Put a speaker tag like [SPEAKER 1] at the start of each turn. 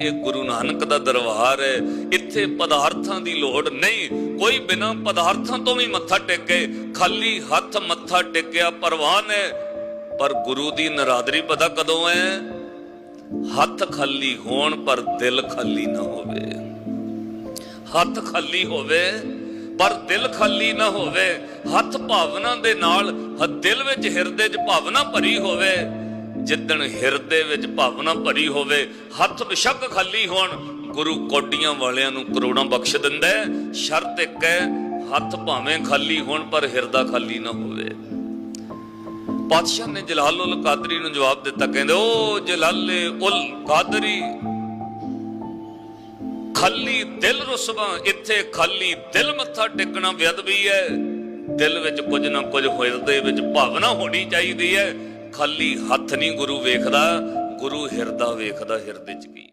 [SPEAKER 1] ਇਹ ਗੁਰੂ ਨਾਨਕ ਦਾ ਦਰਬਾਰ ਹੈ। ਇੱਥੇ ਪਦਾਰਥਾਂ ਦੀ ਲੋੜ ਨਹੀਂ। ਕੋਈ ਬਿਨਾਂ ਪਦਾਰਥਾਂ ਤੋਂ ਵੀ ਮੱਥਾ ਟੇਕੇ। ਖਾਲੀ ਹੱਥ ਮੱਥਾ ਟੇਕਿਆ ਪਰਵਾਨ ਹੈ ਪਰ ਗੁਰੂ ਦੀ ਨਰਾਦਰੀ ਪਤਾ ਕਦੋਂ ਹੈ? ਹੱਥ ਖਾਲੀ ਹੋਣ ਪਰ ਦਿਲ ਖਾਲੀ ਨਾ ਹੋਵੇ। ਹੱਥ ਖਾਲੀ ਹੋਵੇ ਪਰ ਦਿਲ ਖਾਲੀ ਨਾ ਹੋਵੇ। ਹੱਥ ਭਾਵਨਾ ਦੇ ਨਾਲ ਦਿਲ ਵਿੱਚ ਹਿਰਦੇ 'ਚ ਭਾਵਨਾ ਭਰੀ ਹੋਵੇ। ਜਿੱਦਣ ਹਿਰਦੇ ਵਿੱਚ ਭਾਵਨਾ ਭਰੀ ਹੋਵੇ, ਹੱਥ ਬਿਸ਼ੱਕ ਖਾਲੀ ਹੋਣ, ਗੁਰੂ ਕੋਡੀਆਂ ਵਾਲਿਆਂ ਨੂੰ ਕਰੋੜਾਂ ਬਖਸ਼ ਦਿੰਦਾ ਹੈ। ਸ਼ਰਤ ਇੱਕ ਹੈ, ਹੱਥ ਭਾਵੇਂ ਖਾਲੀ ਹੋਣ, ਪਰ ਹਿਰਦਾ ਖਾਲੀ ਨਾ ਹੋਵੇ। ਪਾਤਸ਼ਾਹ ਨੇ ਜਲਾਲ ਕਾਦਰੀ ਨੂੰ ਜਵਾਬ ਦਿੱਤਾ, ਕਹਿੰਦੇ, ਓ ਜਲਾਲੇ ਉਲ ਕਾਦਰੀ, ਖਾਲੀ ਦਿਲ ਰੁਸਵਾ, ਇੱਥੇ ਖਾਲੀ ਦਿਲ ਮੱਥਾ ਟੇਕਣਾ ਬੇਅਦਬੀ ਹੈ। ਦਿਲ ਵਿੱਚ ਕੁਝ ਨਾ ਕੁਝ ਹਿਰਦੇ ਵਿੱਚ ਭਾਵਨਾ ਹੋਣੀ ਚਾਹੀਦੀ ਹੈ। ਖਾਲੀ ਹੱਥ ਨਹੀਂ ਗੁਰੂ ਵੇਖਦਾ ਗੁਰੂ ਹਿਰਦਾ ਵੇਖਦਾ ਹਿਰਦੇ ਚ ਕੀ?